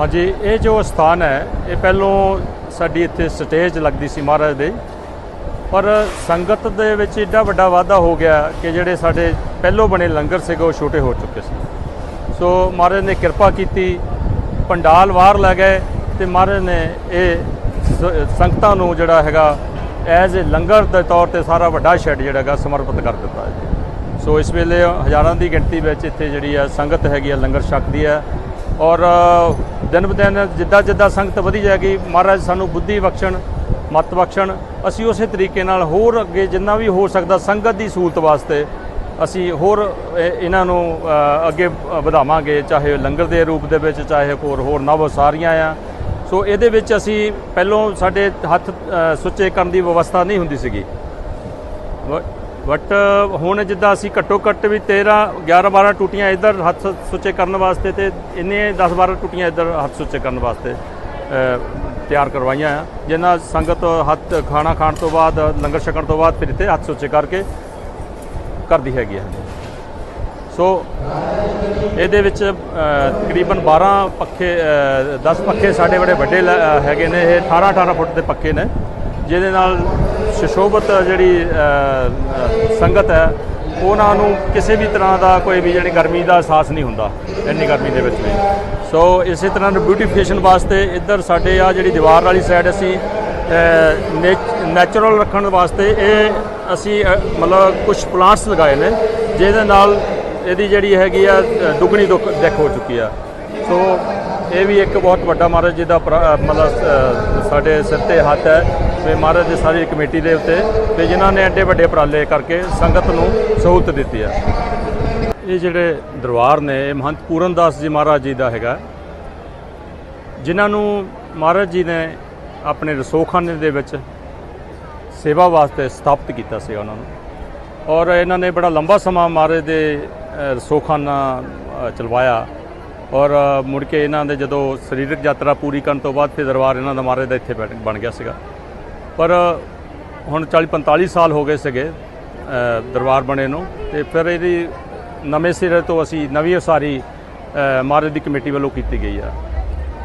ਹਾਂਜੀ, ਇਹ ਜੋ ਸਥਾਨ ਹੈ, ਇਹ ਪਹਿਲੋਂ ਸਾਡੀ ਇੱਥੇ ਸਟੇਜ ਲੱਗਦੀ ਸੀ ਮਹਾਰਾਜ ਦੇ। ਪਰ ਸੰਗਤ ਦੇ ਵਿੱਚ ਏਡਾ ਵੱਡਾ ਵਾਧਾ ਹੋ ਗਿਆ ਕਿ ਜਿਹੜੇ ਸਾਡੇ ਪਹਿਲੋਂ ਬਣੇ ਲੰਗਰ ਸੀਗੇ, ਉਹ ਛੋਟੇ ਹੋ ਚੁੱਕੇ ਸੀ। ਸੋ ਮਹਾਰਾਜ ਨੇ ਕਿਰਪਾ ਕੀਤੀ, ਪੰਡਾਲ ਵਾਰ ਲੈ ਗਏ ਤੇ ਮਹਾਰਾਜ ਨੇ ਇਹ ਸ- ਸੰਗਤਾਂ ਨੂੰ ਜਿਹੜਾ ਹੈਗਾ, ਐਜ਼ ਅ ਲੰਗਰ ਦੇ ਤੌਰ ਤੇ ਸਾਰਾ ਵੱਡਾ ਸ਼ੈੱਡ ਜਿਹੜਾ ਹੈਗਾ, ਸਮਰਪਿਤ ਕਰ ਦਿੱਤਾ ਹੈ। ਸੋ ਇਸ ਵੇਲੇ ਹਜ਼ਾਰਾਂ ਦੀ ਗਿਣਤੀ ਵਿੱਚ ਇੱਥੇ ਜਿਹੜੀ ਹੈ ਸੰਗਤ ਹੈਗੀ ਆ ਲੰਗਰ ਛਕਦੀ ਹੈ। ਔਰ ਦਿਨ ਬ ਦਿਨ ਜਿੱਦਾਂ ਜਿੱਦਾਂ ਸੰਗਤ ਵਧੀ ਜਾਏਗੀ, ਮਹਾਰਾਜ ਸਾਨੂੰ ਬੁੱਧੀ ਬਖਸ਼ਣ, ਮਤ ਬਖਸ਼ਣ, ਅਸੀਂ ਉਸੇ ਤਰੀਕੇ ਨਾਲ ਹੋਰ ਅੱਗੇ ਜਿੰਨਾ ਵੀ ਹੋ ਸਕਦਾ ਸੰਗਤ ਦੀ ਸਹੂਲਤ ਵਾਸਤੇ ਅਸੀਂ ਹੋਰ ਇਹਨਾਂ ਨੂੰ ਅੱਗੇ ਵਧਾਵਾਂਗੇ, ਚਾਹੇ ਲੰਗਰ ਦੇ ਰੂਪ ਦੇ ਵਿੱਚ, ਚਾਹੇ ਹੋਰ ਹੋਰ ਨਵ ਸਾਰੀਆਂ ਆ। ਸੋ ਇਹਦੇ ਵਿੱਚ ਅਸੀਂ ਪਹਿਲੋਂ ਸਾਡੇ ਹੱਥ ਸੁੱਚੇ ਕਰਨ ਦੀ ਵਿਵਸਥਾ ਨਹੀਂ ਹੁੰਦੀ ਸੀਗੀ। ਬਟ ਹੁਣ ਜਿੱਦਾਂ ਅਸੀਂ ਘੱਟੋ ਘੱਟ ਵੀ 13 11 12 ਟੂਟੀਆਂ ਇੱਧਰ ਹੱਥ ਸੁੱਚੇ ਕਰਨ ਵਾਸਤੇ ਤੇ ਇੰਨੇ 10 12 ਟੂਟੀਆਂ ਇੱਧਰ ਹੱਥ ਸੁੱਚੇ ਕਰਨ ਵਾਸਤੇ ਤਿਆਰ ਕਰਵਾਈਆਂ ਆ। ਜਿਨ੍ਹਾਂ ਸੰਗਤ ਹੱਥ ਖਾਣਾ ਖਾਣ ਤੋਂ ਬਾਅਦ ਲੰਗਰ ਛਕਣ ਤੋਂ ਬਾਅਦ ਫਿਰ ਇੱਥੇ ਹੱਥ ਸੁੱਚੇ ਕਰਕੇ ਕਰਦੀ ਹੈਗੀ ਹੈ ਸੋ ਇਹਦੇ ਵਿੱਚ ਤਕਰੀਬਨ 12 ਪੱਖੇ ਅ, 10 ਪੱਖੇ ਸਾਡੇ ਬੜੇ ਵੱਡੇ ਲ- ਹੈਗੇ ਨੇ। ਇਹ 18 18 ਫੁੱਟ ਦੇ ਪੱਖੇ ਨੇ ਜਿਹਦੇ ਨਾਲ ਸੁਸ਼ੋਭਿਤ ਜਿਹੜੀ ਸੰਗਤ ਹੈ, ਉਹਨਾਂ ਨੂੰ ਕਿਸੇ ਵੀ ਤਰ੍ਹਾਂ ਦਾ ਕੋਈ ਵੀ ਜਿਹੜੀ ਗਰਮੀ ਦਾ ਅਹਿਸਾਸ ਨਹੀਂ ਹੁੰਦਾ, ਇੰਨੀ ਗਰਮੀ ਦੇ ਵਿੱਚ ਵੀ। ਸੋ ਇਸੇ ਤਰ੍ਹਾਂ ਬਿਊਟੀਫਿਕੇਸ਼ਨ ਵਾਸਤੇ ਇੱਧਰ ਸਾਡੇ ਆ ਜਿਹੜੀ ਦੀਵਾਰ ਵਾਲੀ ਸਾਈਡ ਅਸੀਂ ਨੈਚੁਰਲ ਰੱਖਣ ਵਾਸਤੇ ਇਹ ਅਸੀਂ ਮਤਲਬ ਕੁਝ ਪਲਾਂਟਸ ਲਗਾਏ ਨੇ, ਜਿਹਦੇ ਨਾਲ ਇਹਦੀ ਜਿਹੜੀ ਹੈਗੀ ਆ ਦੁੱਗਣੀ ਦੁੱਖ ਦਿੱਖ ਹੋ ਚੁੱਕੀ ਆ। ਸੋ ਇਹ ਵੀ ਇੱਕ ਬਹੁਤ ਵੱਡਾ ਮਹਾਰਾਜ ਜੀ ਦਾ ਉਪਰਾ- ਮਤਲਬ ਸਾਡੇ ਸਿਰ ਤੇ ਹੱਥ ਹੈ। ਤੇ ਮਹਾਰਾਜ ਦੀ ਸਾਰੀ ਕਮੇਟੀ ਦੇ ਉੱਤੇ ਤੇ ਜਿਨ੍ਹਾਂ ਨੇ ਐਡੇ ਵੱਡੇ ਉਪਰਾਲੇ ਕਰਕੇ ਸੰਗਤ ਨੂੰ ਸਹੂਲਤ ਦਿੱਤੀ ਹੈ। ਇਹ ਜਿਹੜੇ ਦਰਬਾਰ ਨੇ, ਇਹ ਮਹੰਤ ਪੂਰਨਦਾਸ ਜੀ ਮਹਾਰਾਜ ਜੀ ਦਾ ਹੈਗਾ। ਜਿਨ੍ਹਾਂ ਨੂੰ ਮਹਾਰਾਜ ਜੀ ਨੇ ਆਪਣੇ ਰਸੋਖਾਨੇ ਦੇ ਵਿੱਚ ਸੇਵਾ ਵਾਸਤੇ ਸਥਾਪਿਤ ਕੀਤਾ ਸੀ ਉਹਨਾਂ ਨੂੰ। ਔਰ ਇਹਨਾਂ ਨੇ ਬੜਾ ਲੰਬਾ ਸਮਾਂ ਮਹਾਰਾਜ ਦੇ ਰਸੋਖਾਨਾ ਚਲਵਾਇਆ। ਔਰ ਮੁੜ ਕੇ ਇਹਨਾਂ ਦੇ ਜਦੋਂ ਸਰੀਰਕ ਯਾਤਰਾ ਪੂਰੀ ਕਰਨ ਤੋਂ ਬਾਅਦ ਫਿਰ ਦਰਬਾਰ ਇਹਨਾਂ ਦਾ ਮਹਾਰਾਜ ਦਾ ਇੱਥੇ ਬੈਠ- ਬਣ ਗਿਆ ਸੀਗਾ। ਪਰ ਹੁਣ 40 45 ਸਾਲ ਹੋ ਗਏ ਸੀਗੇ ਦਰਬਾਰ ਬਣੇ ਨੂੰ ਤੇ ਫਿਰ ਇਹਦੀ ਨਵੇਂ ਸਿਰੇ ਤੋਂ ਅਸੀਂ ਨਵੀਂ ਉਸਾਰੀ ਮਹਾਰਾਜ ਦੀ ਕਮੇਟੀ ਵੱਲੋਂ ਕੀਤੀ ਗਈ ਆ।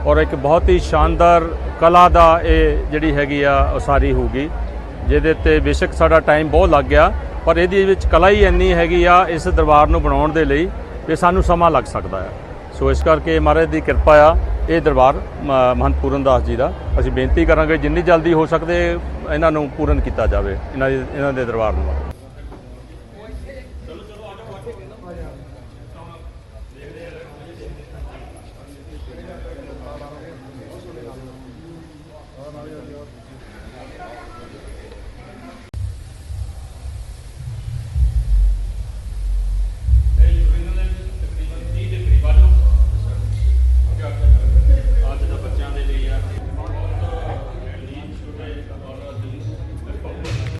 ਔਰ ਇੱਕ ਬਹੁਤ ਹੀ ਸ਼ਾਨਦਾਰ ਕਲਾ ਦਾ ਇਹ ਜਿਹੜੀ ਹੈਗੀ ਆ ਉਸਾਰੀ ਹੋਊਗੀ, ਜਿਹਦੇ ਤੇ ਬੇਸ਼ੱਕ ਸਾਡਾ ਟਾਈਮ ਬਹੁਤ ਲੱਗ ਗਿਆ, ਪਰ ਇਹਦੇ ਵਿੱਚ ਕਲਾ ਹੀ ਇੰਨੀ ਹੈਗੀ ਆ ਇਸ ਦਰਬਾਰ ਨੂੰ ਬਣਾਉਣ ਦੇ ਲਈ ਵੀ ਸਾਨੂੰ ਸਮਾਂ ਲੱਗ ਸਕਦਾ ਆ। ਸੋ ਇਸ ਕਰਕੇ ਮਹਾਰਾਜ ਦੀ ਕਿਰਪਾ ਆ, ਇਹ ਦਰਬਾਰ ਮਹੰਤ ਪੂਰਨ ਦਾਸ ਜੀ ਦਾ। ਅਸੀਂ ਬੇਨਤੀ ਕਰਾਂਗੇ ਜਿੰਨੀ ਜਲਦੀ ਹੋ ਸਕਦੇ, ਇਹਨਾਂ ਨੂੰ ਪੂਰਨ ਕੀਤਾ ਜਾਵੇ, ਇਹਨਾਂ ਦੇ ਇਹਨਾਂ ਦੇ ਦਰਬਾਰ ਨੂੰ।